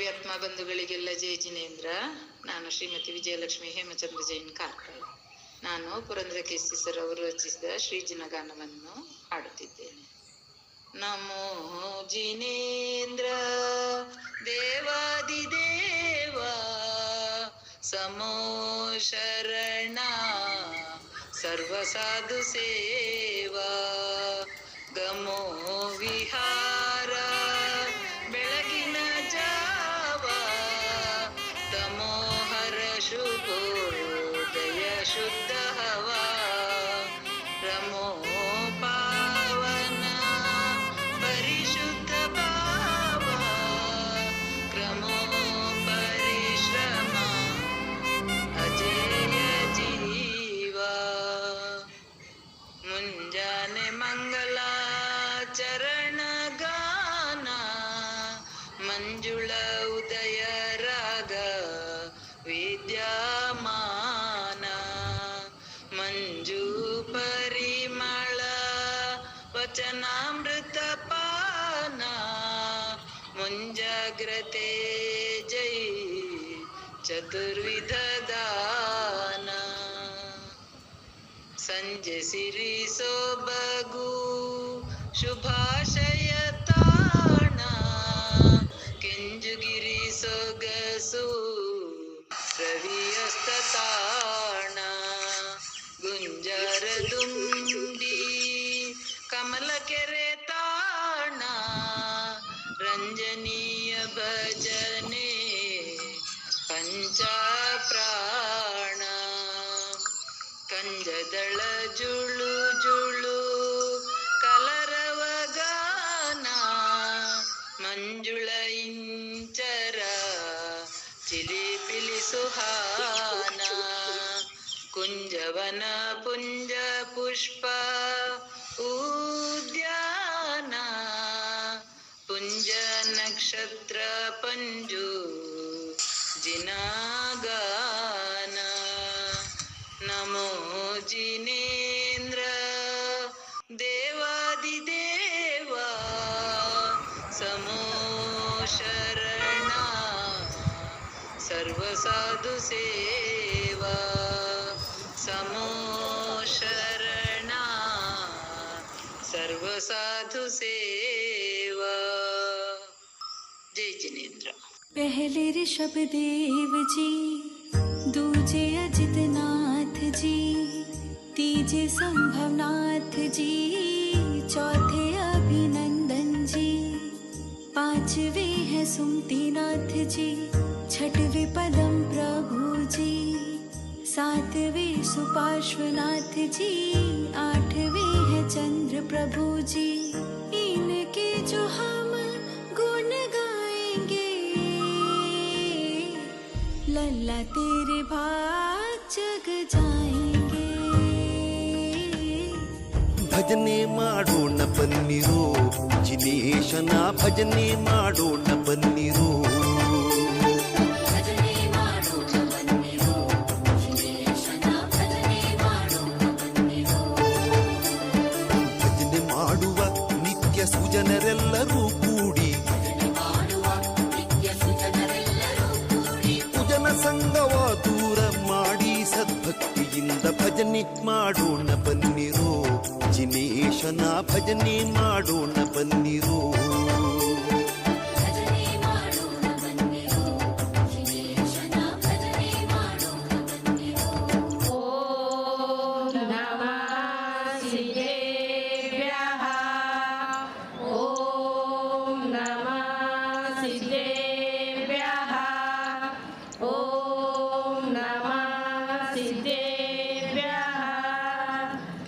ಕಾವ್ಯಾತ್ಮ ಬಂಧುಗಳಿಗೆಲ್ಲ ಜಯ ಜಿನೇಂದ್ರ. ನಾನು ಶ್ರೀಮತಿ ವಿಜಯಲಕ್ಷ್ಮಿ ಹೇಮಚಂದ್ರ ಜೈನ್ ಕಾರ್ಕಳ. ನಾನು ಪುರಂದ್ರ ಕೇಸಿ ಸರ್ ಅವರು ರಚಿಸಿದ ಶ್ರೀಜಿನಗಾನವನ್ನು ಹಾಡುತ್ತಿದ್ದೇನೆ. ನಮೋ ಜಿನೇಂದ್ರ ದೇವಾದಿದೇವ ಸಮೋ ಶರಣ ಸರ್ವಸಾಧು ಸೇವಾ. शुद्ध वा प्रमो पावन परिशुद्ध पाव प्रमो परिश्रम जीवा। मुञ्जने मङ्गलाचरणगाना मञ्जुल उदय वचनामृत पाना मुञ्जाग्रते जय चतुर्विध दाना संजय सिरि सो बगु शुभाशय ताणा किञ्जुगिरि सोगसु रवियस्तता कुञ्जवना पुष्प उद्याना। पुञ्जनक्षत्र पञ्जू जिनागाना। नमो जिनेन्द्र देवादिदेवा। समो शरणा। सर्वसाधु सेवा। समो शरणा सर्वसाधु सेवा। जय जिनेन्द्र। पहले ऋषभ देव जी, दूजे अजित नाथ जी, तीजे संभवनाथ जी, चौथे अभिनंदन जी, पांचवे हैं सुमतीनाथ जी, छठवे पदम प्रभु जी। सातवें सुपार्श्वनाथ जी आठवें है चंद्र प्रभु जी इनके जो हम गुण गाएंगे लल्ला तेरे भाग जग जाएंगे ಭಜನೆ ಮಾಡೋಣ ಬನ್ನಿರೋ ಜಿನೇಶನ ಭಜನೆ ಮಾಡೋಣ ಬನ್ನಿರೋ ಸುಜನರೆಲ್ಲರೂ ಕೂಡಿ ಕುಜನ ಸಂಗವ ದೂರ ಮಾಡಿ ಸದ್ಭಕ್ತಿಯಿಂದ ಭಜನೆ ಮಾಡೋಣ ಬನ್ನಿರೋ ಜಿನೇಶನ ಭಜನೆ ಮಾಡೋಣ ಬನ್ನಿರೋ today.